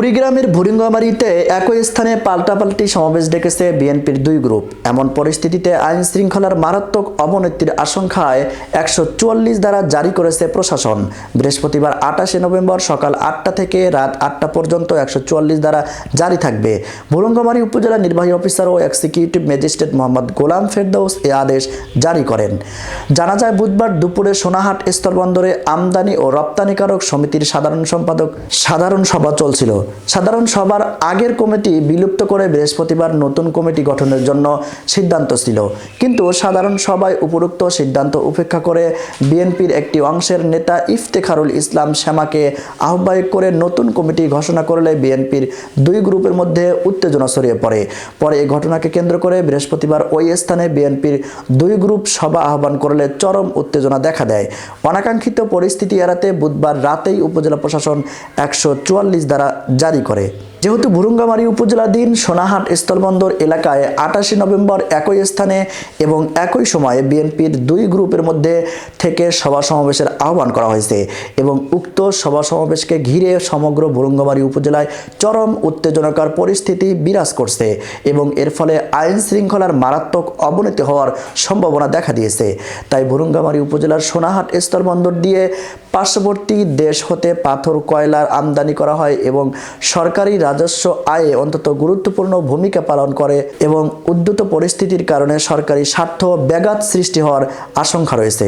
কুড়িগ্রামের ভুরিঙ্গামারিতে একই স্থানে পাল্টাপাল্টি সমাবেশ ডেকেছে বিএনপির দুই গ্রুপ। এমন পরিস্থিতিতে আইন শৃঙ্খলার মারাত্মক অবনতির আশঙ্কায় একশো চুয়াল্লিশ দ্বারা জারি করেছে প্রশাসন। বৃহস্পতিবার আটাশে নভেম্বর সকাল আটটা থেকে রাত আটটা পর্যন্ত একশো চুয়াল্লিশ দ্বারা জারি থাকবে। ভুরঙ্গমারি উপজেলা নির্বাহী অফিসার ও এক্সিকিউটিভ ম্যাজিস্ট্রেট মোহাম্মদ গোলাম ফেরদৌস এ আদেশ জারি করেন। জানা যায়, বুধবার দুপুরে সোনাহাট স্থলবন্দরে আমদানি ও রপ্তানিকারক সমিতির সাধারণ সম্পাদক সাধারণ সভা চলছিল। সাধারণ সভার আগের কমিটি বিলুপ্ত করে বৃহস্পতিবার নতুন কমিটি গঠনের জন্য সিদ্ধান্ত ছিল। কিন্তু সাধারণ সভায় উপরোক্ত সিদ্ধান্ত উপেক্ষা করে বিএনপির একটি অংশের নেতা ইফতেখারুল ইসলাম শ্যামাকে আহ্বায়ক করে নতুন কমিটি ঘোষণা করলে বিএনপির দুই গ্রুপের মধ্যে উত্তেজনা ছড়িয়ে পড়ে। পরে এই ঘটনাকে কেন্দ্র করে বৃহস্পতিবার ওই স্থানে বিএনপির দুই গ্রুপ সভা আহ্বান করলে চরম উত্তেজনা দেখা দেয়। অনাকাঙ্ক্ষিত পরিস্থিতি এড়াতে বুধবার রাতেই উপজেলা প্রশাসন একশো চুয়াল্লিশ দ্বারা জারি করে। যেহেতু ভুরুঙ্গামারী উপজেলাধীন সোনাহাট স্থলবন্দর এলাকায় আটাশে নভেম্বর একই স্থানে এবং একই সময়ে বিএনপির দুই গ্রুপের মধ্যে থেকে সভা সমাবেশের আহ্বান করা হয়েছে এবং উক্ত সভা সমাবেশকে ঘিরে সমগ্র ভুরুঙ্গামারী উপজেলায় চরম উত্তেজনকর পরিস্থিতি বিরাজ করছে এবং এর ফলে আইন শৃঙ্খলার মারাত্মক অবনতি হওয়ার সম্ভাবনা দেখা দিয়েছে। তাই ভুরুঙ্গামারী উপজেলার সোনাহাট স্থলবন্দর দিয়ে পার্শ্ববর্তী দেশ হতে পাথর, কয়লার আমদানি করা হয় এবং সরকারি রাজস্ব আয়ে অন্তত গুরুত্বপূর্ণ ভূমিকা পালন করে এবং উদ্যত পরিস্থিতির কারণে সরকারি স্বার্থ ব্যাঘাত সৃষ্টি হওয়ার আশঙ্কা রয়েছে।